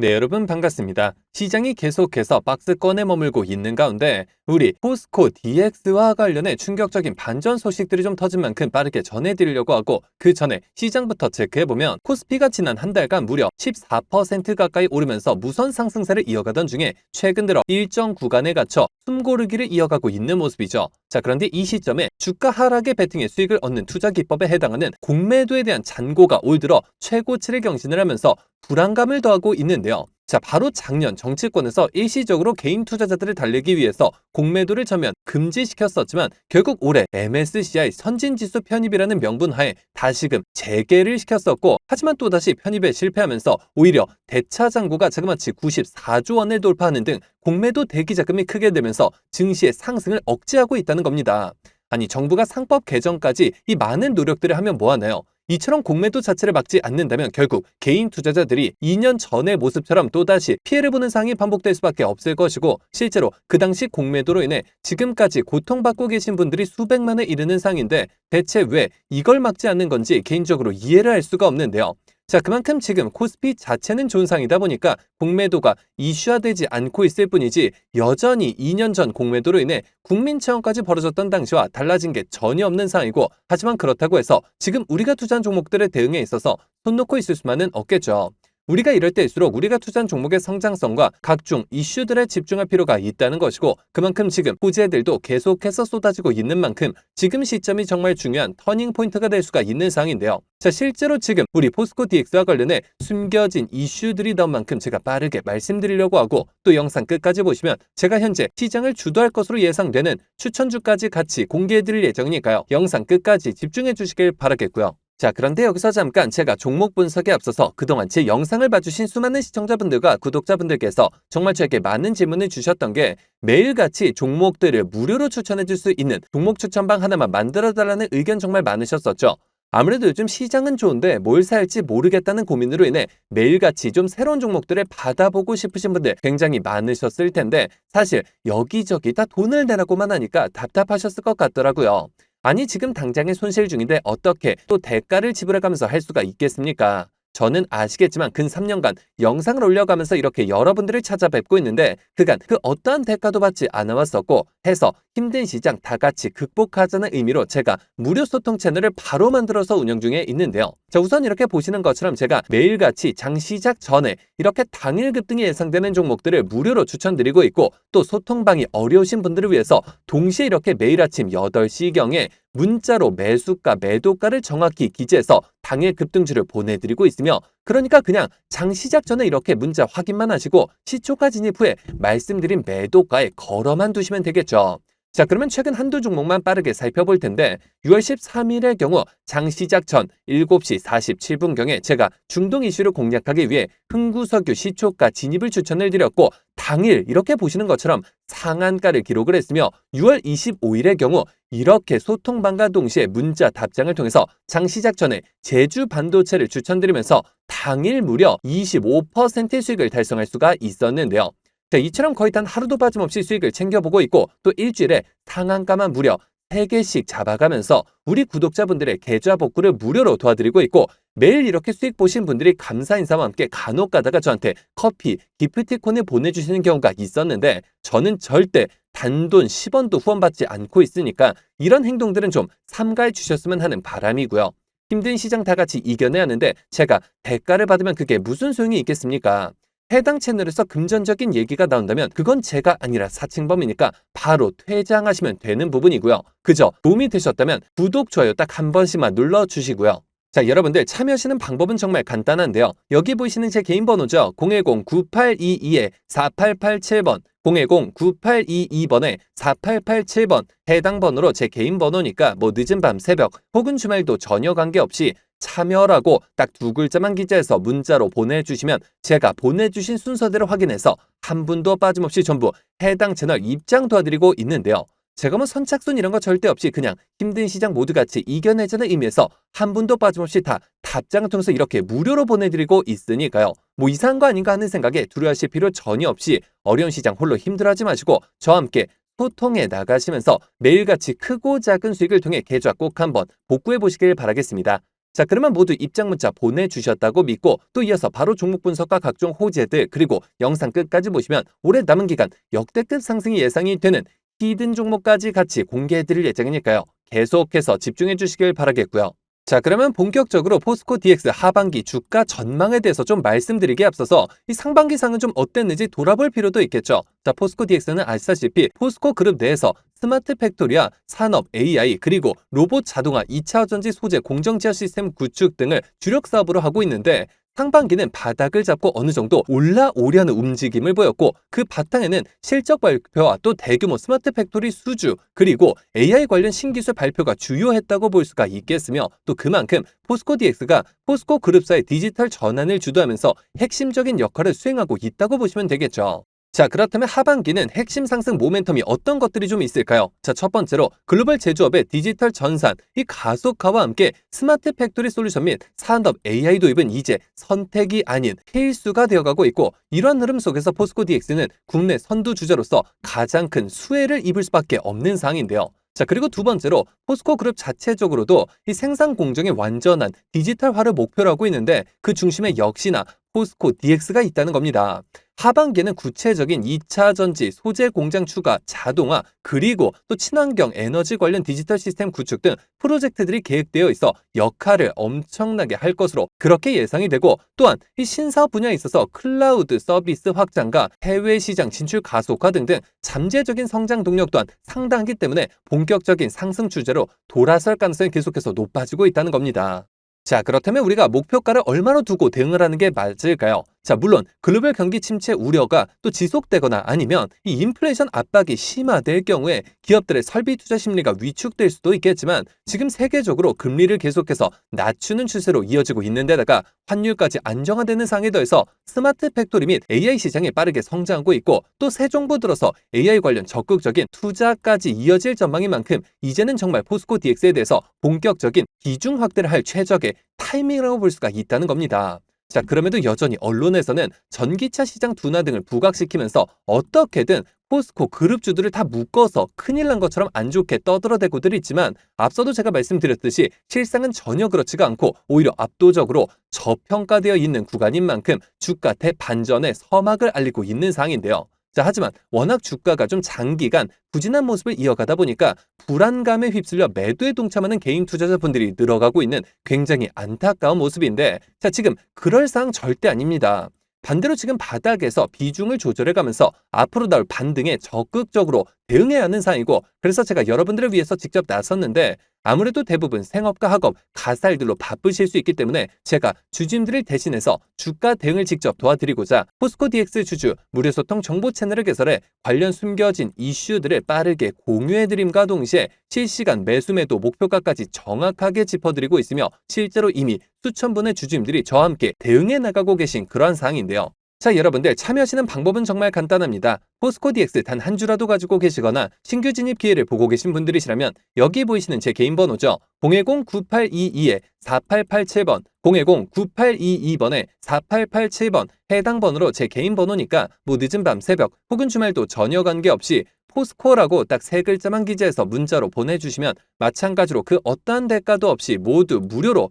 네, 여러분 반갑습니다. 시장이 계속해서 박스권에 머물고 있는 가운데 우리 포스코 DX와 관련해 충격적인 반전 소식들이 좀 터진 만큼 빠르게 전해드리려고 하고 그 전에 시장부터 체크해보면 코스피가 지난 한 달간 무려 14% 가까이 오르면서 무선 상승세를 이어가던 중에 최근 들어 일정 구간에 갇혀 숨고르기를 이어가고 있는 모습이죠. 자, 그런데 이 시점에 주가 하락의 베팅에 수익을 얻는 투자 기법에 해당하는 공매도에 대한 잔고가 올 들어 최고치를 경신을 하면서 불안감을 더하고 있는데요. 자, 바로 작년 정치권에서 일시적으로 개인 투자자들을 달래기 위해서 공매도를 전면 금지시켰었지만 결국 올해 MSCI 선진지수 편입이라는 명분 하에 다시금 재개를 시켰었고 하지만 또다시 편입에 실패하면서 오히려 대차 잔고가 자그마치 94조 원을 돌파하는 등 공매도 대기 자금이 크게 되면서 증시의 상승을 억제하고 있다는 겁니다. 아니 정부가 상법 개정까지 이 많은 노력들을 하면 뭐하나요? 이처럼 공매도 자체를 막지 않는다면 결국 개인 투자자들이 2년 전의 모습처럼 또다시 피해를 보는 상황이 반복될 수밖에 없을 것이고 실제로 그 당시 공매도로 인해 지금까지 고통받고 계신 분들이 수백만에 이르는 상인데 대체 왜 이걸 막지 않는 건지 개인적으로 이해를 할 수가 없는데요. 자, 그만큼 지금 코스피 자체는 좋은 상이다 보니까 공매도가 이슈화되지 않고 있을 뿐이지 여전히 2년 전 공매도로 인해 국민 체험까지 벌어졌던 당시와 달라진 게 전혀 없는 상이고 하지만 그렇다고 해서 지금 우리가 투자한 종목들의 대응에 있어서 손 놓고 있을 수만은 없겠죠. 우리가 이럴 때일수록 우리가 투자한 종목의 성장성과 각종 이슈들에 집중할 필요가 있다는 것이고 그만큼 지금 호재들도 계속해서 쏟아지고 있는 만큼 지금 시점이 정말 중요한 터닝 포인트가 될 수가 있는 상황인데요. 자 실제로 지금 우리 포스코 DX와 관련해 숨겨진 이슈들이 나온 만큼 제가 빠르게 말씀드리려고 하고 또 영상 끝까지 보시면 제가 현재 시장을 주도할 것으로 예상되는 추천주까지 같이 공개해드릴 예정이니까요. 영상 끝까지 집중해 주시길 바라겠고요. 자, 그런데 여기서 잠깐 제가 종목 분석에 앞서서 그동안 제 영상을 봐주신 수많은 시청자분들과 구독자분들께서 정말 저에게 많은 질문을 주셨던 게 매일같이 종목들을 무료로 추천해 줄 수 있는 종목 추천방 하나만 만들어 달라는 의견 정말 많으셨었죠. 아무래도 요즘 시장은 좋은데 뭘 살지 모르겠다는 고민으로 인해 매일같이 좀 새로운 종목들을 받아보고 싶으신 분들 굉장히 많으셨을 텐데 사실 여기저기 다 돈을 내라고만 하니까 답답하셨을 것 같더라고요. 아니 지금 당장에 손실 중인데 어떻게 또 대가를 지불해가면서 할 수가 있겠습니까? 저는 아시겠지만 근 3년간 영상을 올려가면서 이렇게 여러분들을 찾아뵙고 있는데 그간 그 어떠한 대가도 받지 않아왔었고 해서 힘든 시장 다 같이 극복하자는 의미로 제가 무료 소통 채널을 바로 만들어서 운영 중에 있는데요. 자 우선 이렇게 보시는 것처럼 제가 매일같이 장 시작 전에 이렇게 당일 급등이 예상되는 종목들을 무료로 추천드리고 있고 또 소통방이 어려우신 분들을 위해서 동시에 이렇게 매일 아침 8시경에 문자로 매수가, 매도가를 정확히 기재해서 당일 급등주를 보내드리고 있으며 그러니까 그냥 장 시작 전에 이렇게 문자 확인만 하시고 시초가 진입 후에 말씀드린 매도가에 걸어만 두시면 되겠죠. 자, 그러면 최근 한두 종목만 빠르게 살펴볼 텐데 6월 13일의 경우 장 시작 전 7시 47분경에 제가 중동 이슈를 공략하기 위해 흥구석유 시초가 진입을 추천을 드렸고 당일 이렇게 보시는 것처럼 상한가를 기록을 했으며 6월 25일의 경우 이렇게 소통방과 동시에 문자 답장을 통해서 장 시작 전에 제주 반도체를 추천드리면서 당일 무려 25%의 수익을 달성할 수가 있었는데요. 자, 이처럼 거의 단 하루도 빠짐없이 수익을 챙겨보고 있고 또 일주일에 상한가만 무려 3개씩 잡아가면서 우리 구독자분들의 계좌 복구를 무료로 도와드리고 있고 매일 이렇게 수익 보신 분들이 감사 인사와 함께 간혹 가다가 저한테 커피, 기프티콘을 보내주시는 경우가 있었는데 저는 절대 단돈 10원도 후원받지 않고 있으니까 이런 행동들은 좀 삼가해 주셨으면 하는 바람이고요. 힘든 시장 다 같이 이겨내야 하는데 제가 대가를 받으면 그게 무슨 소용이 있겠습니까? 해당 채널에서 금전적인 얘기가 나온다면 그건 제가 아니라 사칭범이니까 바로 퇴장하시면 되는 부분이고요. 그저 도움이 되셨다면 구독, 좋아요 딱 한 번씩만 눌러주시고요. 자, 여러분들 참여하시는 방법은 정말 간단한데요. 여기 보이시는 제 개인 번호죠. 010-9822-4887번, 010-9822번에 4887번 해당 번호로 제 개인 번호니까 뭐 늦은 밤 새벽 혹은 주말도 전혀 관계없이 참여라고 딱 두 글자만 기재해서 문자로 보내주시면 제가 보내주신 순서대로 확인해서 한 분도 빠짐없이 전부 해당 채널 입장 도와드리고 있는데요. 제가 뭐 선착순 이런 거 절대 없이 그냥 힘든 시장 모두 같이 이겨내자는 의미에서 한 분도 빠짐없이 다 답장을 통해서 이렇게 무료로 보내드리고 있으니까요. 뭐 이상한 거 아닌가 하는 생각에 두려워하실 필요 전혀 없이 어려운 시장 홀로 힘들어하지 마시고 저와 함께 소통해 나가시면서 매일같이 크고 작은 수익을 통해 계좌 꼭 한번 복구해 보시길 바라겠습니다. 자, 그러면 모두 입장 문자 보내주셨다고 믿고 또 이어서 바로 종목 분석과 각종 호재들 그리고 영상 끝까지 보시면 올해 남은 기간 역대급 상승이 예상이 되는 히든 종목까지 같이 공개해드릴 예정이니까요. 계속해서 집중해 주시길 바라겠고요. 자, 그러면 본격적으로 포스코 DX 하반기 주가 전망에 대해서 좀 말씀드리기에 앞서서 이 상반기 상은 좀 어땠는지 돌아볼 필요도 있겠죠. 자, 포스코 DX는 아시다시피 포스코 그룹 내에서 스마트 팩토리와 산업 AI 그리고 로봇 자동화 2차 전지 소재 공정 지하 시스템 구축 등을 주력 사업으로 하고 있는데 상반기는 바닥을 잡고 어느 정도 올라오려는 움직임을 보였고 그 바탕에는 실적 발표와 또 대규모 스마트 팩토리 수주 그리고 AI 관련 신기술 발표가 주요했다고 볼 수가 있겠으며 또 그만큼 포스코 DX가 포스코 그룹사의 디지털 전환을 주도하면서 핵심적인 역할을 수행하고 있다고 보시면 되겠죠. 자, 그렇다면 하반기는 핵심 상승 모멘텀이 어떤 것들이 좀 있을까요? 자, 첫 번째로 글로벌 제조업의 디지털 전산, 이 가속화와 함께 스마트 팩토리 솔루션 및 산업 AI 도입은 이제 선택이 아닌 필수가 되어가고 있고 이러한 흐름 속에서 포스코 DX는 국내 선두 주자로서 가장 큰 수혜를 입을 수밖에 없는 상황인데요. 자, 그리고 두 번째로 포스코 그룹 자체적으로도 이 생산 공정의 완전한 디지털화를 목표로 하고 있는데 그 중심에 역시나 포스코 DX가 있다는 겁니다. 하반기에는 구체적인 2차 전지, 소재 공장 추가, 자동화, 그리고 또 친환경 에너지 관련 디지털 시스템 구축 등 프로젝트들이 계획되어 있어 역할을 엄청나게 할 것으로 그렇게 예상이 되고 또한 이 신사업 분야에 있어서 클라우드 서비스 확장과 해외 시장 진출 가속화 등등 잠재적인 성장 동력 또한 상당하기 때문에 본격적인 상승 추세로 돌아설 가능성이 계속해서 높아지고 있다는 겁니다. 자, 그렇다면 우리가 목표가를 얼마나 두고 대응을 하는 게 맞을까요? 자, 물론 글로벌 경기 침체 우려가 또 지속되거나 아니면 이 인플레이션 압박이 심화될 경우에 기업들의 설비 투자 심리가 위축될 수도 있겠지만 지금 세계적으로 금리를 계속해서 낮추는 추세로 이어지고 있는 데다가 환율까지 안정화되는 상황에 더해서 스마트 팩토리 및 AI 시장이 빠르게 성장하고 있고 또 새 정부 들어서 AI 관련 적극적인 투자까지 이어질 전망인 만큼 이제는 정말 포스코 DX에 대해서 본격적인 비중 확대를 할 최적의 타이밍이라고 볼 수가 있다는 겁니다. 자, 그럼에도 여전히 언론에서는 전기차 시장 둔화 등을 부각시키면서 어떻게든 포스코 그룹주들을 다 묶어서 큰일 난 것처럼 안 좋게 떠들어대고들 있지만 앞서도 제가 말씀드렸듯이 실상은 전혀 그렇지가 않고 오히려 압도적으로 저평가되어 있는 구간인 만큼 주가 대반전의 서막을 알리고 있는 상황인데요. 자, 하지만 워낙 주가가 좀 장기간 부진한 모습을 이어가다 보니까 불안감에 휩쓸려 매도에 동참하는 개인 투자자분들이 늘어가고 있는 굉장히 안타까운 모습인데 자, 지금 그럴 상황 절대 아닙니다. 반대로 지금 바닥에서 비중을 조절해 가면서 앞으로 나올 반등에 적극적으로 대응해야 하는 상황이고 그래서 제가 여러분들을 위해서 직접 나섰는데 아무래도 대부분 생업과 학업, 가사일들로 바쁘실 수 있기 때문에 제가 주주님들을 대신해서 주가 대응을 직접 도와드리고자 포스코 DX 주주 무료 소통 정보 채널을 개설해 관련 숨겨진 이슈들을 빠르게 공유해드림과 동시에 실시간 매수 매도 목표가까지 정확하게 짚어드리고 있으며 실제로 이미 수천 분의 주주님들이 저와 함께 대응해 나가고 계신 그러한 상황인데요. 자, 여러분들 참여하시는 방법은 정말 간단합니다. 포스코 DX 단 한 주라도 가지고 계시거나 신규 진입 기회를 보고 계신 분들이시라면 여기 보이시는 제 개인 번호죠. 010-9822-4887번, 010-9822번에 4887번 해당 번호로 제 개인 번호니까 뭐 늦은 밤 새벽 혹은 주말도 전혀 관계없이 포스코라고 딱 세 글자만 기재해서 문자로 보내주시면 마찬가지로 그 어떠한 대가도 없이 모두 무료로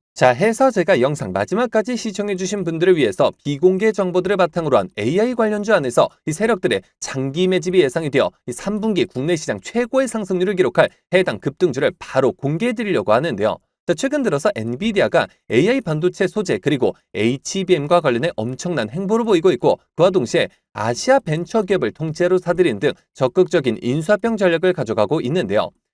자, 해서 제가 영상 마지막까지 시청해주신 분들을 위해서 비공개 정보들을 바탕으로 한 AI 관련주 안에서 이 세력들의 장기 매집이 예상이 되어 이 3분기 국내 시장 최고의 상승률을 기록할 해당 급등주를 바로 공개해드리려고 하는데요. 자, 최근 들어서 엔비디아가 AI 반도체 소재 그리고 HBM과 관련해 엄청난 행보를 보이고 있고 그와 동시에 아시아 벤처 기업을 통째로 사들인 등 적극적인 인수합병 전략을 가져가고 있는데요.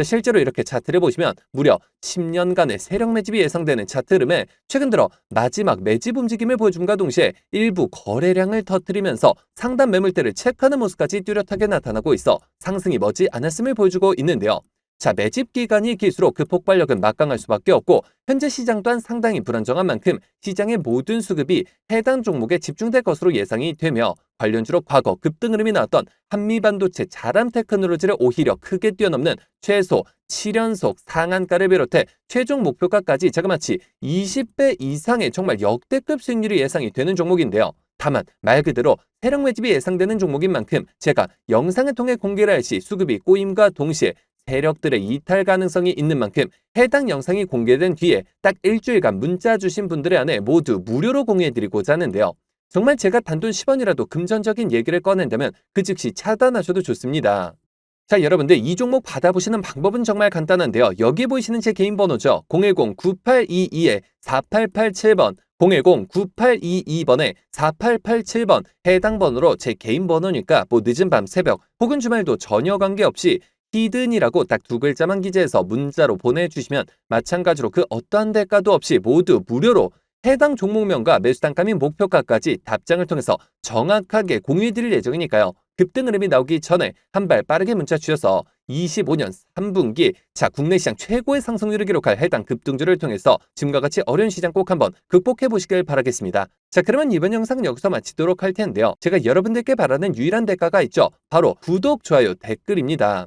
자, 실제로 이렇게 차트를 보시면 무려 10년간의 세력 매집이 예상되는 차트 흐름에 최근 들어 마지막 매집 움직임을 보여줌과 동시에 일부 거래량을 터뜨리면서 상단 매물대를 체크하는 모습까지 뚜렷하게 나타나고 있어 상승이 머지 않았음을 보여주고 있는데요. 자, 매집 기간이 길수록 그 폭발력은 막강할 수밖에 없고 현재 시장 또한 상당히 불안정한 만큼 시장의 모든 수급이 해당 종목에 집중될 것으로 예상이 되며 관련주로 과거 급등 흐름이 나왔던 한미반도체 자람 테크놀로지를 오히려 크게 뛰어넘는 최소 7연속 상한가를 비롯해 최종 목표가까지 자그마치 20배 이상의 정말 역대급 수익률이 예상이 되는 종목인데요. 다만 말 그대로 세력 매집이 예상되는 종목인 만큼 제가 영상을 통해 공개를 할 시 수급이 꼬임과 동시에 세력들의 이탈 가능성이 있는 만큼 해당 영상이 공개된 뒤에 딱 일주일간 문자 주신 분들의 안에 모두 무료로 공유해드리고자 하는데요. 정말 제가 단돈 10원이라도 금전적인 얘기를 꺼낸다면 그 즉시 차단하셔도 좋습니다. 자, 여러분들 이 종목 받아보시는 방법은 정말 간단한데요. 여기 보이시는 제 개인 번호죠. 010-9822-4887번 010-9822번에 4887번 해당 번호로 제 개인 번호니까 뭐 늦은 밤 새벽 혹은 주말도 전혀 관계없이 히든이라고 딱 두 글자만 기재해서 문자로 보내주시면 마찬가지로 그 어떠한 대가도 없이 모두 무료로 해당 종목명과 매수 단가 및 목표가까지 답장을 통해서 정확하게 공유해드릴 예정이니까요. 급등 흐름이 나오기 전에 한 발 빠르게 문자 주셔서 25년 3분기 자 국내 시장 최고의 상승률을 기록할 해당 급등주를 통해서 지금과 같이 어려운 시장 꼭 한번 극복해 보시길 바라겠습니다. 자 그러면 이번 영상은 여기서 마치도록 할 텐데요. 제가 여러분들께 바라는 유일한 대가가 있죠. 바로 구독, 좋아요, 댓글입니다.